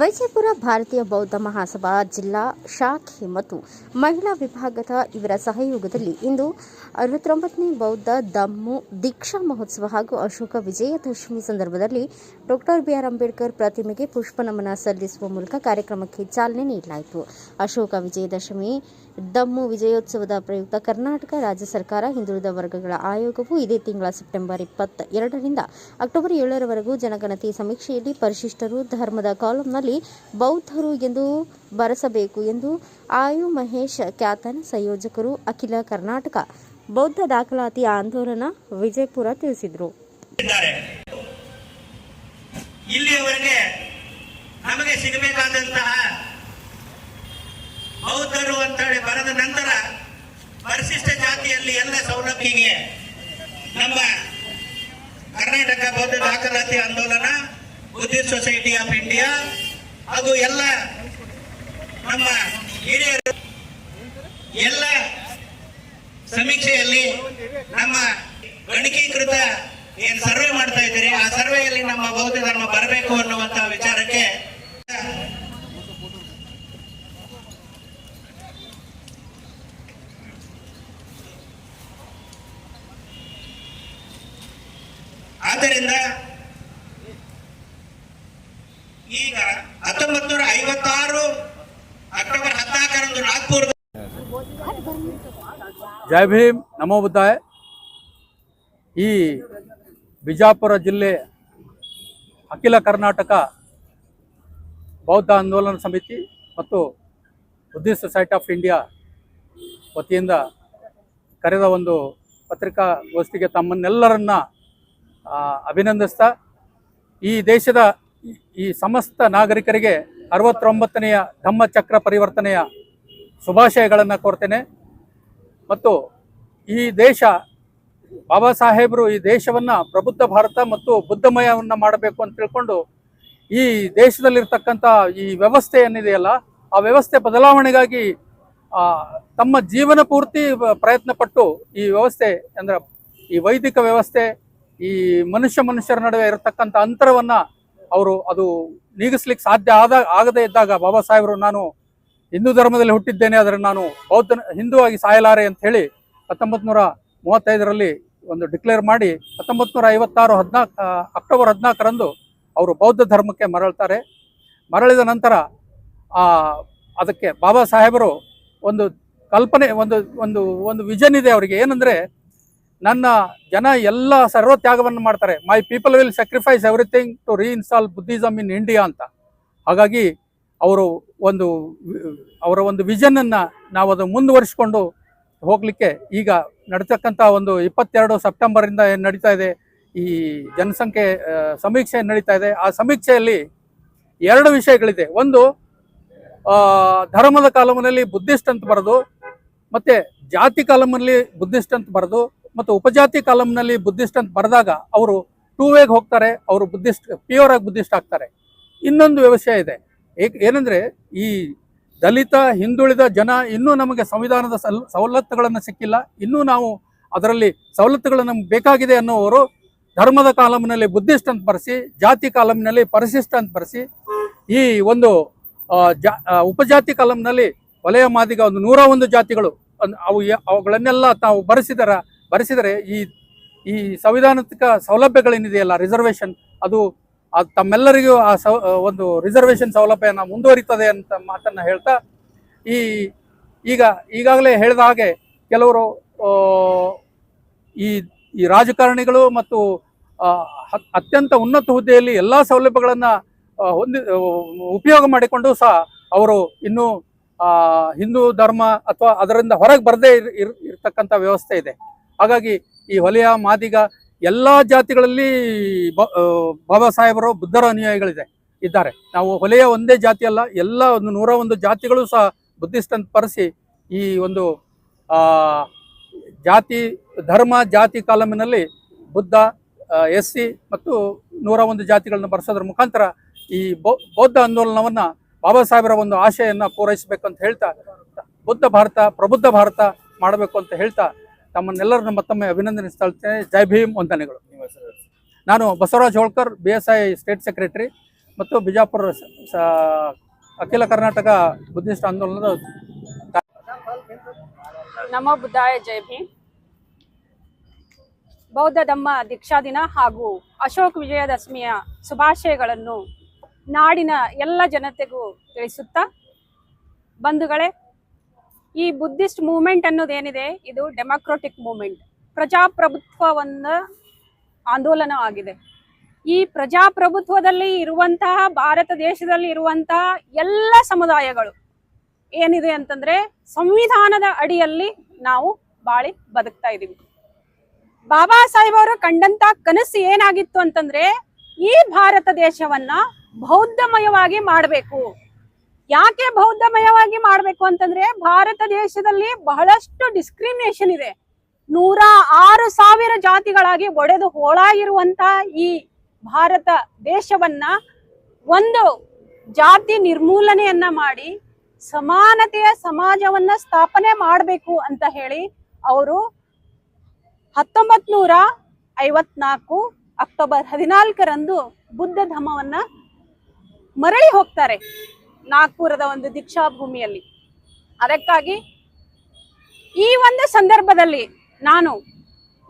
ವಿಜಯಪುರ ಭಾರತೀಯ ಬೌದ್ಧ ಮಹಾಸಭಾ ಜಿಲ್ಲಾ ಶಾಖೆ ಮತ್ತು ಮಹಿಳಾ ವಿಭಾಗದ ಇವರ ಸಹಯೋಗದಲ್ಲಿ ಇಂದು ಅರವತ್ತೊಂಬತ್ತನೇ ಬೌದ್ಧ ದಮ್ಮು ದೀಕ್ಷಾ ಮಹೋತ್ಸವ ಹಾಗೂ ಅಶೋಕ ವಿಜಯದಶಮಿ ಸಂದರ್ಭದಲ್ಲಿ ಡಾಕ್ಟರ್ ಬಿಆರ್ ಅಂಬೇಡ್ಕರ್ ಪ್ರತಿಮೆಗೆ ಪುಷ್ಪ ನಮನ ಸಲ್ಲಿಸುವ ಮೂಲಕ ಕಾರ್ಯಕ್ರಮಕ್ಕೆ ಚಾಲನೆ ನೀಡಲಾಯಿತು. ಅಶೋಕ ವಿಜಯದಶಮಿ ದಮ್ಮು ವಿಜಯೋತ್ಸವದ ಪ್ರಯುಕ್ತ ಕರ್ನಾಟಕ ರಾಜ್ಯ ಸರ್ಕಾರ ಹಿಂದುಳಿದ ವರ್ಗಗಳ ಆಯೋಗವು ಇದೇ ತಿಂಗಳ ಸೆಪ್ಟೆಂಬರ್ ಇಪ್ಪತ್ತ ಎರಡರಿಂದ ಅಕ್ಟೋಬರ್ ಏಳರವರೆಗೂ ಜನಗಣತಿ ಸಮೀಕ್ಷೆಯಲ್ಲಿ ಪರಿಶಿಷ್ಟರು ಧರ್ಮದ ಕಾಲಂನಲ್ಲಿ ಬೌದ್ಧರು ಎಂದು ಬರೆಸಬೇಕು ಎಂದು ಆಯು ಮಹೇಶ್ ಖ್ಯಾತನ್ ಸಂಯೋಜಕರು ಅಖಿಲ ಕರ್ನಾಟಕ ಬೌದ್ಧ ದಾಖಲಾತಿ ಆಂದೋಲನ ವಿಜಯಪುರ ತಿಳಿಸಿದರು. ಇಲ್ಲಿಯವರೆಗೆ ನಮಗೆ ಸಿಗಬೇಕಾದಂತಹ ಬೌದ್ಧರು ಅಂತೇಳಿ ಬರೆದ ನಂತರ ಪರಿಶಿಷ್ಟ ಜಾತಿಯಲ್ಲಿ ಎಲ್ಲ ಸೌಲಭ್ಯಗೆ ನಮ್ಮ ಕರ್ನಾಟಕ ಬೌದ್ಧ ದಾಖಲಾತಿ ಆಂದೋಲನ, ಬುದ್ಧಿ ಸೊಸೈಟಿ ಆಫ್ ಇಂಡಿಯಾ ಹಾಗೂ ಎಲ್ಲ ನಮ್ಮ ಹಿರಿಯರು ಎಲ್ಲ ಸಮೀಕ್ಷೆಯಲ್ಲಿ ನಮ್ಮ ಗಣಕೀಕೃತ ಏನ್ ಸರ್ವೆ ಮಾಡ್ತಾ ಇದ್ದೀರಿ, ಆ ಸರ್ವೆಯಲ್ಲಿ ನಮ್ಮ ಬೌದ್ಧ ಧರ್ಮ ಬರಬೇಕು ಅನ್ನುವಂತಹ ವಿಚಾರಕ್ಕೆ ಆದ್ದರಿಂದ ಈಗ ಹತ್ತೊಂಬತ್ತು ನೂರ ಐವತ್ತಾರು ಅಕ್ಟೋಬರ್ ಹದಿನಾಲ್ಕರಂದು ನಾಗ್ಪುರ ಜೈ ಭೀಮ್. ನಮೋ ಬುದ್ಧಾಯ. ಈ ಬಿಜಾಪುರ ಜಿಲ್ಲೆ ಅಖಿಲ ಕರ್ನಾಟಕ ಬೌದ್ಧ ಆಂದೋಲನ ಸಮಿತಿ ಮತ್ತು ಬುದ್ಧಿಸ್ಟ್ ಸೊಸೈಟಿ ಆಫ್ ಇಂಡಿಯಾ ವತಿಯಿಂದ ಕರೆದ ಒಂದು ಪತ್ರಿಕಾಗೋಷ್ಠಿಗೆ ತಮ್ಮನ್ನೆಲ್ಲರನ್ನ ಅಭಿನಂದಿಸ್ತಾ ಈ ದೇಶದ ಈ- ಸಮಸ್ತ ನಾಗರಿಕರಿಗೆ ಅರವತ್ತೊಂಬತ್ತನೆಯ ಧಮ್ಮಚಕ್ರ ಪರಿವರ್ತನೆಯ ಶುಭಾಶಯಗಳನ್ನು ಕೋರ್ತೇನೆ. ಮತ್ತು ಈ ದೇಶ ಬಾಬಾ ಸಾಹೇಬರು ಈ ದೇಶವನ್ನು ಪ್ರಬುದ್ಧ ಭಾರತ ಮತ್ತು ಬುದ್ಧಮಯವನ್ನು ಮಾಡಬೇಕು ಅಂತ ತಿಳ್ಕೊಂಡು ಈ ದೇಶದಲ್ಲಿರ್ತಕ್ಕಂಥ ಈ ವ್ಯವಸ್ಥೆ ಏನಿದೆಯಲ್ಲ, ಆ ವ್ಯವಸ್ಥೆ ಬದಲಾವಣೆಗಾಗಿ ತಮ್ಮ ಜೀವನ ಪೂರ್ತಿ ಪ್ರಯತ್ನಪಟ್ಟು ಪ್ರಯತ್ನ ಪಟ್ಟು ಈ ವ್ಯವಸ್ಥೆ ಅಂದ್ರೆ ಈ ವೈದಿಕ ವ್ಯವಸ್ಥೆ ಈ ಮನುಷ್ಯ ಮನುಷ್ಯರ ನಡುವೆ ಇರತಕ್ಕಂಥ ಅಂತರವನ್ನ ಅವರು ಅದು ನೀಗಿಸ್ಲಿಕ್ಕೆ ಸಾಧ್ಯ ಆದ, ಆಗದೇ ಇದ್ದಾಗ ಬಾಬಾ ಸಾಹೇಬರು ನಾನು ಹಿಂದೂ ಧರ್ಮದಲ್ಲಿ ಹುಟ್ಟಿದ್ದೇನೆ, ಆದರೆ ನಾನು ಬೌದ್ಧ ಹಿಂದೂ ಆಗಿ ಸಾಯಲಾರೆ ಅಂತ ಹೇಳಿ ಹತ್ತೊಂಬತ್ತು ನೂರ ಮೂವತ್ತೈದರಲ್ಲಿ ಒಂದು ಡಿಕ್ಲೇರ್ ಮಾಡಿ ಹತ್ತೊಂಬತ್ತು ನೂರ ಐವತ್ತಾರು ಹದಿನಾಲ್ಕು ಅಕ್ಟೋಬರ್ ಹದಿನಾಲ್ಕರಂದು ಅವರು ಬೌದ್ಧ ಧರ್ಮಕ್ಕೆ ಮರಳ್ತಾರೆ. ಮರಳಿದ ನಂತರ ಅದಕ್ಕೆ ಬಾಬಾ ಸಾಹೇಬರು ಒಂದು ಕಲ್ಪನೆ, ಒಂದು ಒಂದು ಒಂದು ವಿಷನ್ ಇದೆ ಅವರಿಗೆ. ಏನಂದ್ರೆ ನನ್ನ ಜನ ಎಲ್ಲ ಸರ್ವತ್ಯಾಗವನ್ನು ಮಾಡ್ತಾರೆ. My people will sacrifice everything to reinstall Buddhism in India ಅಂತ. ಹಾಗಾಗಿ ಅವರು ಒಂದು, ಅವರ ಒಂದು ವಿಷನನ್ನು ನಾವು ಅದು ಮುಂದುವರಿಸಿಕೊಂಡು ಹೋಗಲಿಕ್ಕೆ ಈಗ ನಡೀತಕ್ಕಂಥ ಒಂದು ಇಪ್ಪತ್ತೆರಡು ಸೆಪ್ಟೆಂಬರ್ ಇಂದ ಏನ್ ನಡೀತಾ ಇದೆ, ಈ ಜನಸಂಖ್ಯೆ ಸಮೀಕ್ಷೆ ನಡೀತಾ ಇದೆ, ಆ ಸಮೀಕ್ಷೆಯಲ್ಲಿ ಎರಡು ವಿಷಯಗಳಿದೆ. ಒಂದು ಧರ್ಮದ ಕಾಲಮನಲ್ಲಿ ಬುದ್ಧಿಸ್ಟ್ ಅಂತ ಬರೆದು, ಮತ್ತೆ ಜಾತಿ ಕಾಲಮನಲ್ಲಿ ಬುದ್ಧಿಸ್ಟ್ ಅಂತ ಬರೆದು ಮತ್ತು ಉಪಜಾತಿ ಕಾಲಮ್ನಲ್ಲಿ ಬುದ್ಧಿಸ್ಟ್ ಅಂತ ಬರೆದಾಗ ಅವರು ಟೂ ವೇಗ್ ಹೋಗ್ತಾರೆ, ಅವರು ಬುದ್ಧಿಸ್ಟ್ ಪ್ಯೂರ್ ಆಗಿ ಬುದ್ಧಿಸ್ಟ್ ಆಗ್ತಾರೆ. ಇನ್ನೊಂದು ವ್ಯವಸ್ಥೆ ಇದೆ. ಏನಂದ್ರೆ ಈ ದಲಿತ, ಹಿಂದುಳಿದ ಜನ ಇನ್ನೂ ನಮಗೆ ಸಂವಿಧಾನದ ಸಲ್, ಸವಲತ್ತುಗಳನ್ನು ಸಿಕ್ಕಿಲ್ಲ. ಇನ್ನೂ ನಾವು ಅದರಲ್ಲಿ ಸವಲತ್ತುಗಳು ನಮ್ಗೆ ಬೇಕಾಗಿದೆ ಅನ್ನೋವರು ಧರ್ಮದ ಕಾಲಮ್ನಲ್ಲಿ ಬುದ್ಧಿಸ್ಟ್ ಅಂತ ಬರೆಸಿ, ಜಾತಿ ಕಾಲಮ್ನಲ್ಲಿ ಪರಿಶಿಷ್ಟ ಅಂತ ಬರೆಸಿ, ಈ ಒಂದು ಜಾ ಉಪಜಾತಿ ಕಾಲಮ್ನಲ್ಲಿ ವಲಯ ಮಾದಿಗ ಒಂದು ನೂರ ಒಂದು ಜಾತಿಗಳು ಅವುಗಳನ್ನೆಲ್ಲ ತಾವು ಬರೆಸಿದರ ಬರೆಸಿದರೆ ಈ ಈ ಸಂವಿಧಾನಿಕ ಸೌಲಭ್ಯಗಳೇನಿದೆಯಲ್ಲ ರಿಸರ್ವೇಶನ್ ಅದು ತಮ್ಮೆಲ್ಲರಿಗೂ ಆ ಸೌ ಒಂದು ರಿಸರ್ವೇಶನ್ ಸೌಲಭ್ಯನ ಮುಂದುವರಿತದೆ ಅಂತ ಮಾತನ್ನು ಹೇಳ್ತಾ, ಈ, ಈಗ, ಈಗಾಗಲೇ ಹೇಳಿದ ಹಾಗೆ ಕೆಲವರು ಈ ಈ ರಾಜಕಾರಣಿಗಳು ಮತ್ತು ಅತ್ಯಂತ ಉನ್ನತ ಹುದ್ದೆಯಲ್ಲಿ ಎಲ್ಲ ಸೌಲಭ್ಯಗಳನ್ನು ಹೊಂದಿ ಉಪಯೋಗ ಮಾಡಿಕೊಂಡು ಸಹ ಅವರು ಇನ್ನೂ ಹಿಂದೂ ಧರ್ಮ ಅಥವಾ ಅದರಿಂದ ಹೊರಗೆ ಬರದೇ ಇರ್- ಇರ್ತಕ್ಕಂಥ ವ್ಯವಸ್ಥೆ ಇದೆ. ಹಾಗಾಗಿ ಈ ಹೊಲೆಯ ಮಾದಿಗ ಎಲ್ಲ ಜಾತಿಗಳಲ್ಲಿ ಬಾಬಾ ಸಾಹೇಬರು ಬುದ್ಧರ ಅನುಯಾಯಿಗಳಿದೆ, ಇದ್ದಾರೆ. ನಾವು ಹೊಲೆಯ ಒಂದೇ ಜಾತಿ ಅಲ್ಲ, ಎಲ್ಲ ಒಂದು ನೂರ ಒಂದು ಜಾತಿಗಳು ಸಹ ಬುದ್ಧಿಸ್ಟ್ ಅಂತ ಪರಿಸಿ ಈ ಒಂದು ಜಾತಿ, ಧರ್ಮ, ಜಾತಿ ಕಾಲಮಿನಲ್ಲಿ ಬುದ್ಧ ಎಸ್ ಸಿ ಮತ್ತು ನೂರ ಒಂದು ಜಾತಿಗಳನ್ನ ಬರೆಸೋದ್ರ ಮುಖಾಂತರ ಈ ಬೌದ್ಧ ಆಂದೋಲನವನ್ನು ಬಾಬಾ ಸಾಹೇಬರ ಒಂದು ಆಶಯನ್ನು ಪೂರೈಸಬೇಕು ಅಂತ ಹೇಳ್ತಾ, ಬುದ್ಧ ಭಾರತ, ಪ್ರಬುದ್ಧ ಭಾರತ ಮಾಡಬೇಕು ಅಂತ ಹೇಳ್ತಾ ತಮ್ಮನ್ನೆಲ್ಲರನ್ನ ಮತ್ತೊಮ್ಮೆ ಅಭಿನಂದನಿಸ್ತಾ ಇರ್ತೇನೆ. ಜೈ ಭೀಮ್ ವಂದನೆಗಳು. ನಾನು Basavaraj Holkar B S I state secretary ಮತ್ತು ಬಿಜಾಪುರ ಅಖಿಲ ಕರ್ನಾಟಕ ಬುದ್ಧಿಸ್ಟ್ ಆಂದೋಲನದ ನಮ್ಮ ಬುದ್ಧಾಯ ಜೈ ಭೀಮ್. ಬೌದ್ಧ ಧಮ್ಮ ದೀಕ್ಷಾ ದಿನ ಹಾಗೂ ಅಶೋಕ್ ವಿಜಯದಶಮಿಯ ಶುಭಾಶಯಗಳನ್ನು ನಾಡಿನ ಎಲ್ಲ ಜನತೆಗೂ ತಿಳಿಸುತ್ತಾ ಬಂಧುಗಳೇ ಈ ಬುದ್ಧಿಸ್ಟ್ ಮೂವ್ಮೆಂಟ್ ಅನ್ನೋದೇನಿದೆ ಇದು ಡೆಮಾಕ್ರಟಿಕ್ ಮೂವ್ಮೆಂಟ್ ಪ್ರಜಾಪ್ರಭುತ್ವವನ್ನ ಆಂದೋಲನ ಆಗಿದೆ. ಈ ಪ್ರಜಾಪ್ರಭುತ್ವದಲ್ಲಿ ಇರುವಂತಹ ಭಾರತ ದೇಶದಲ್ಲಿ ಇರುವಂತಹ ಎಲ್ಲ ಸಮುದಾಯಗಳು ಏನಿದೆ ಅಂತಂದ್ರೆ ಸಂವಿಧಾನದ ಅಡಿಯಲ್ಲಿ ನಾವು ಬಾಳಿ ಬದುಕ್ತಾ ಇದೀವಿ. ಬಾಬಾ ಸಾಹೇಬ್ ಅವರು ಕಂಡಂತ ಕನಸು ಏನಾಗಿತ್ತು ಅಂತಂದ್ರೆ ಈ ಭಾರತ ದೇಶವನ್ನ ಬೌದ್ಧಮಯವಾಗಿ ಮಾಡಬೇಕು. ಯಾಕೆ ಬೌದ್ಧಮಯವಾಗಿ ಮಾಡಬೇಕು ಅಂತಂದ್ರೆ ಭಾರತ ದೇಶದಲ್ಲಿ ಬಹಳಷ್ಟು ಡಿಸ್ಕ್ರಿಮಿನೇಷನ್ ಇದೆ. ನೂರ ಆರು ಸಾವಿರ ಜಾತಿಗಳಾಗಿ ಒಡೆದು ಹೋಳಾಗಿರುವಂತ ಈ ಭಾರತ ದೇಶವನ್ನ ಒಂದು ಜಾತಿ ನಿರ್ಮೂಲನೆಯನ್ನ ಮಾಡಿ ಸಮಾನತೆಯ ಸಮಾಜವನ್ನ ಸ್ಥಾಪನೆ ಮಾಡಬೇಕು ಅಂತ ಹೇಳಿ ಅವರು ಹತ್ತೊಂಬತ್ ನೂರ ಐವತ್ನಾಲ್ಕು ಅಕ್ಟೋಬರ್ ಹದಿನಾಲ್ಕರಂದು ಬುದ್ಧ ಧರ್ಮವನ್ನ ಮರಳಿ ಹೋಗ್ತಾರೆ. ನಾಗ್ಪುರದ ಒಂದು ದೀಕ್ಷಾ ಭೂಮಿಯಲ್ಲಿ. ಅದಕ್ಕಾಗಿ ಈ ಒಂದು ಸಂದರ್ಭದಲ್ಲಿ ನಾನು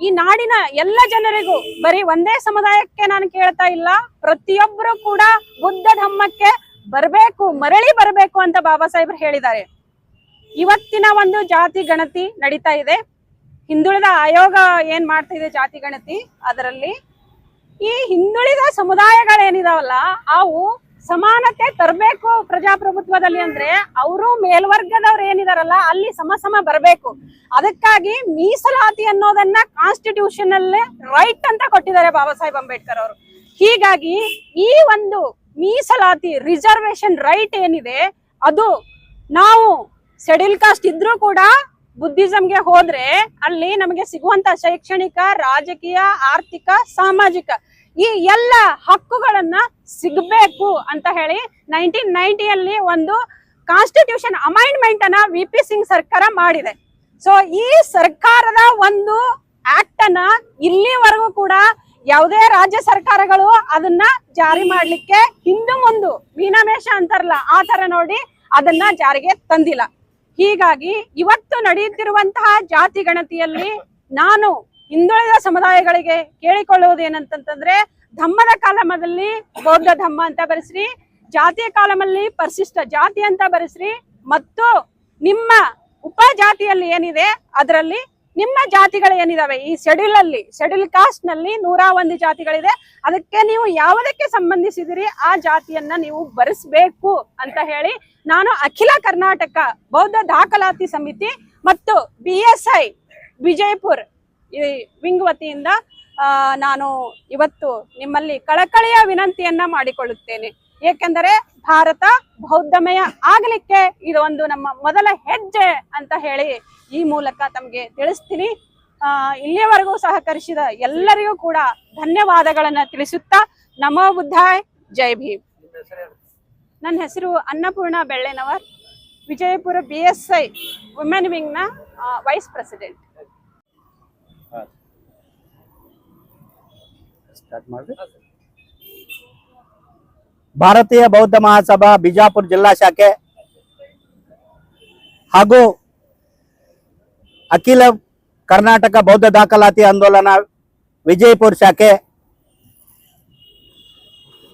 ಈ ನಾಡಿನ ಎಲ್ಲ ಜನರಿಗೂ ಬರೀ ಒಂದೇ ಸಮುದಾಯಕ್ಕೆ ನಾನು ಕೇಳ್ತಾ ಇಲ್ಲ ಪ್ರತಿಯೊಬ್ಬರು ಕೂಡ ಬುದ್ಧ ಧಮ್ಮಕ್ಕೆ ಬರಬೇಕು, ಮರಳಿ ಬರಬೇಕು ಅಂತ ಬಾಬಾ ಸಾಹೇಬ್ರು ಹೇಳಿದ್ದಾರೆ. ಇವತ್ತಿನ ಒಂದು ಜಾತಿ ಗಣತಿ ನಡೀತಾ ಇದೆ. ಹಿಂದುಳಿದ ಆಯೋಗ ಏನ್ ಮಾಡ್ತಾ ಇದೆ ಜಾತಿ ಗಣತಿ? ಅದರಲ್ಲಿ ಈ ಹಿಂದುಳಿದ ಸಮುದಾಯಗಳೇನಿದಾವಲ್ಲ, ಅವು ಸಮಾನತೆ ತರಬೇಕು ಪ್ರಜಾಪ್ರಭುತ್ವದಲ್ಲಿ ಅಂದ್ರೆ ಅವರು ಮೇಲ್ವರ್ಗದವ್ರು ಏನಿದಾರಲ್ಲ, ಅಲ್ಲಿ ಸಮ ಸಮ ಬರಬೇಕು. ಅದಕ್ಕಾಗಿ ಮೀಸಲಾತಿ ಅನ್ನೋದನ್ನ ಕಾನ್ಸ್ಟಿಟ್ಯೂಷನ್ ಅಲ್ಲೇ ರೈಟ್ ಅಂತ ಕೊಟ್ಟಿದ್ದಾರೆ ಬಾಬಾ ಸಾಹೇಬ್ ಅಂಬೇಡ್ಕರ್ ಅವರು. ಹೀಗಾಗಿ ಈ ಒಂದು ಮೀಸಲಾತಿ ರಿಸರ್ವೇಶನ್ ರೈಟ್ ಏನಿದೆ, ಅದು ನಾವು ಶೆಡ್ಯೂಲ್ ಕಾಸ್ಟ್ ಇದ್ರೂ ಕೂಡ ಬುದ್ಧಿಸಂಗೆ ಹೋದ್ರೆ ಅಲ್ಲಿ ನಮಗೆ ಸಿಗುವಂತ ಶೈಕ್ಷಣಿಕ, ರಾಜಕೀಯ, ಆರ್ಥಿಕ, ಸಾಮಾಜಿಕ ಈ ಎಲ್ಲ ಹಕ್ಕುಗಳನ್ನ ಸಿಗಬೇಕು ಅಂತ ಹೇಳಿ ನೈನ್ಟೀನ್ ನೈನ್ಟಿಯಲ್ಲಿ ಒಂದು ಕಾನ್ಸ್ಟಿಟ್ಯೂಷನ್ ಅಮೈಂಡ್ಮೆಂಟ್ ಅನ್ನ ವಿ ಪಿ ಸಿಂಗ್ ಸರ್ಕಾರ ಮಾಡಿದೆ. ಸೊ ಈ ಸರ್ಕಾರದ ಒಂದು ಆಕ್ಟ್ ಅನ್ನ ಇಲ್ಲಿವರೆಗೂ ಕೂಡ ಯಾವುದೇ ರಾಜ್ಯ ಸರ್ಕಾರಗಳು ಅದನ್ನ ಜಾರಿ ಮಾಡ್ಲಿಕ್ಕೆ ಹಿಂದೆ ಮುಂದು ಮೀನಮೇಷ ಅಂತಾರಲ್ಲ, ಆ ತರ ನೋಡಿ ಅದನ್ನ ಜಾರಿಗೆ ತಂದಿಲ್ಲ. ಹೀಗಾಗಿ ಇವತ್ತು ನಡೆಯುತ್ತಿರುವಂತಹ ಜಾತಿ ಗಣತಿಯಲ್ಲಿ ನಾನು ಹಿಂದುಳಿದ ಸಮುದಾಯಗಳಿಗೆ ಕೇಳಿಕೊಳ್ಳುವುದು ಏನಂತಂತಂದ್ರೆ ಧಮ್ಮದ ಕಾಲಮದಲ್ಲಿ ಬೌದ್ಧ ಧಮ್ಮ ಅಂತ ಬರೆಸ್ರಿ, ಜಾತಿಯ ಕಾಲಮಲ್ಲಿ ಪರಿಶಿಷ್ಟ ಜಾತಿ ಅಂತ ಬರೆಸ್ರಿ, ಮತ್ತು ನಿಮ್ಮ ಉಪಜಾತಿಯಲ್ಲಿ ಏನಿದೆ ಅದರಲ್ಲಿ ನಿಮ್ಮ ಜಾತಿಗಳು ಏನಿದಾವೆ? ಈ ಶೆಡ್ಯೂಲ್ ಅಲ್ಲಿ ಶೆಡ್ಯೂಲ್ ಕಾಸ್ಟ್ನಲ್ಲಿ ನೂರ ಒಂದು ಜಾತಿಗಳಿದೆ. ಅದಕ್ಕೆ ನೀವು ಯಾವುದಕ್ಕೆ ಸಂಬಂಧಿಸಿದಿರಿ? ಆ ಜಾತಿಯನ್ನ ನೀವು ಬರೆಸ್ಬೇಕು ಅಂತ ಹೇಳಿ ನಾನು ಅಖಿಲ ಕರ್ನಾಟಕ ಬೌದ್ಧ ದಾಖಲಾತಿ ಸಮಿತಿ ಮತ್ತು B S I, Vijayapur wing ವತಿಯಿಂದ ನಾನು ಇವತ್ತು ನಿಮ್ಮಲ್ಲಿ ಕಳಕಳಿಯ ವಿನಂತಿಯನ್ನ ಮಾಡಿಕೊಳ್ಳುತ್ತೇನೆ. ಏಕೆಂದರೆ ಭಾರತ ಬೌದ್ಧಮಯ ಆಗಲಿಕ್ಕೆ ಇದು ಒಂದು ನಮ್ಮ ಮೊದಲ ಹೆಜ್ಜೆ ಅಂತ ಹೇಳಿ ಈ ಮೂಲಕ ತಮಗೆ ತಿಳಿಸ್ತೀನಿ. ಇಲ್ಲಿಯವರೆಗೂ ಸಹಕರಿಸಿದ ಎಲ್ಲರಿಗೂ ಕೂಡ ಧನ್ಯವಾದಗಳನ್ನ ತಿಳಿಸುತ್ತಾ ನಮೋ ಬುದ್ಧಾಯ್. ಜೈ ಭೀಮ್. ನನ್ನ ಹೆಸರು Annapurna Bellenavar, Vijayapura B S I women ವಿಂಗ್ನ vice president start ಮಾಡಿ ಭಾರತೀಯ ಬೌದ್ಧ ಮಹಾಸಭಾ ಬಿಜಾಪುರ ಜಿಲ್ಲಾ ಶಾಖೆ ಹಾಗೂ ಅಖಿಲ ಕರ್ನಾಟಕ ಬೌದ್ಧ ದಾಖಲಾತಿ ಆಂದೋಲನ ವಿಜಯಪುರ ಶಾಖೆ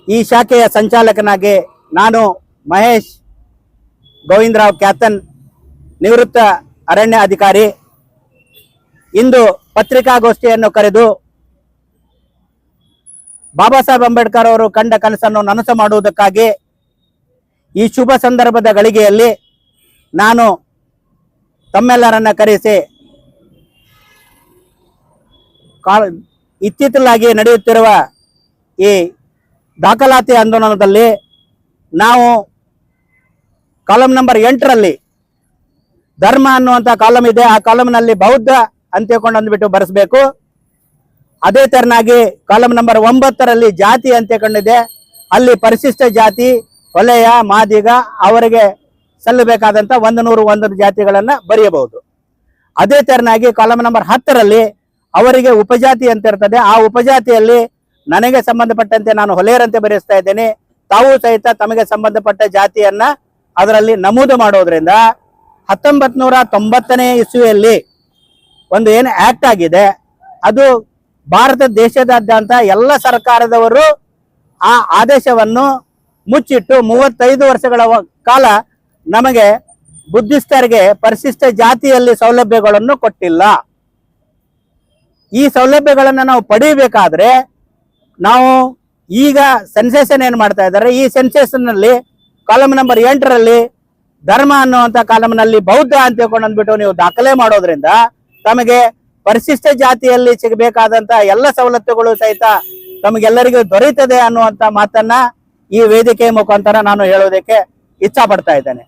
ಈ ಶಾಖೆಯ ಸಂಚಾಲಕನಾಗಿ ನಾನು ಮಹೇಶ್ ಗೋವಿಂದರಾವ್ ಕ್ಯಾತನ್, ನಿವೃತ್ತ ಅರಣ್ಯ ಅಧಿಕಾರಿ ಇಂದು ಪತ್ರಿಕಾಗೋಷ್ಠಿಯನ್ನು ಕರೆದು ಬಾಬಾ ಸಾಹೇಬ್ ಅಂಬೇಡ್ಕರ್ ಅವರು ಕಂಡ ಕನಸನ್ನು ನನಸು ಮಾಡುವುದಕ್ಕಾಗಿ ಈ ಶುಭ ಸಂದರ್ಭದ ಗಳಿಗೆಯಲ್ಲಿ ನಾನು ತಮ್ಮೆಲ್ಲರನ್ನ ಕರೆಸಿ ಇತ್ತೀಚಲಾಗಿ ನಡೆಯುತ್ತಿರುವ ಈ ದಾಖಲಾತಿ ಆಂದೋಲನದಲ್ಲಿ ನಾವು ಕಾಲಂ ನಂಬರ್ ಎಂಟರಲ್ಲಿ ಧರ್ಮ ಅನ್ನುವಂಥ ಕಾಲಂ ಇದೆ. ಆ ಕಾಲಂನಲ್ಲಿ ಬೌದ್ಧ ಅಂತ ಅಂದ್ಬಿಟ್ಟು ಬರೆಸಬೇಕು. ಅದೇ ತೆರನಾಗಿ ಕಾಲಂ ನಂಬರ್ ಒಂಬತ್ತರಲ್ಲಿ ಜಾತಿ ಅಂತ ಕಂಡಿದೆ ಅಲ್ಲಿ ಪರಿಶಿಷ್ಟ ಜಾತಿ ಹೊಲೆಯ ಮಾದಿಗ ಅವರಿಗೆ ಸಲ್ಲಬೇಕಾದಂತ ಒಂದು ನೂರು ಒಂದು ಜಾತಿಗಳನ್ನು ಬರೆಯಬಹುದು. ಅದೇ ತೆರನಾಗಿ ಕಾಲಂ ನಂಬರ್ ಹತ್ತರಲ್ಲಿ ಅವರಿಗೆ ಉಪಜಾತಿ ಅಂತ ಇರ್ತದೆ. ಆ ಉಪಜಾತಿಯಲ್ಲಿ ನನಗೆ ಸಂಬಂಧಪಟ್ಟಂತೆ ನಾನು ಹೊಲೆಯರಂತೆ ಬರೆಸ್ತಾ ಇದ್ದೇನೆ. ತಾವು ಸಹಿತ ತಮಗೆ ಸಂಬಂಧಪಟ್ಟ ಜಾತಿಯನ್ನ ಅದರಲ್ಲಿ ನಮೂದು ಮಾಡೋದ್ರಿಂದ ಹತ್ತೊಂಬತ್ ನೂರ ತೊಂಬತ್ತನೇ ಇಸ್ವಿಯಲ್ಲಿ ಒಂದು ಏನು ಆಕ್ಟ್ ಆಗಿದೆ. ಅದು ಭಾರತ ದೇಶದಾದ್ಯಂತ ಎಲ್ಲ ಸರ್ಕಾರದವರು ಆ ಆದೇಶವನ್ನು ಮುಚ್ಚಿಟ್ಟು ಮೂವತ್ತೈದು ವರ್ಷಗಳ ಕಾಲ ನಮಗೆ ಬುದ್ಧಿಸ್ತರಿಗೆ ಪರಿಶಿಷ್ಟ ಜಾತಿಯಲ್ಲಿ ಸೌಲಭ್ಯಗಳನ್ನು ಕೊಟ್ಟಿಲ್ಲ. ಈ ಸೌಲಭ್ಯಗಳನ್ನು ನಾವು ಪಡೆಯಬೇಕಾದ್ರೆ ನಾವು ಈಗ ಸೆನ್ಸೇಷನ್ ಏನು ಮಾಡ್ತಾ ಇದ್ದಾರೆ? ಈ ಸೆನ್ಸೇಷನ್ನಲ್ಲಿ ಕಾಲಮ್ ನಂಬರ್ ಎಂಟರಲ್ಲಿ ಧರ್ಮ ಅನ್ನುವಂತ ಕಾಲಮ್ನಲ್ಲಿ ಬೌದ್ಧ ಅಂತ ತಿಳ್ಕೊಂಡು ಅಂದ್ಬಿಟ್ಟು ನೀವು ದಾಖಲೆ ಮಾಡೋದ್ರಿಂದ ತಮಗೆ ಪರಿಶಿಷ್ಟ ಜಾತಿಯಲ್ಲಿ ಸಿಗಬೇಕಾದಂತ ಎಲ್ಲ ಸವಲತ್ತುಗಳು ಸಹಿತ ತಮಗೆಲ್ಲರಿಗೂ ದೊರೆಯುತ್ತದೆ ಅನ್ನುವಂತ ಮಾತನ್ನ ಈ ವೇದಿಕೆ ಮುಖಾಂತರ ನಾನು ಹೇಳೋದಕ್ಕೆ ಇಚ್ಛಾ ಪಡ್ತಾ ಇದ್ದೇನೆ.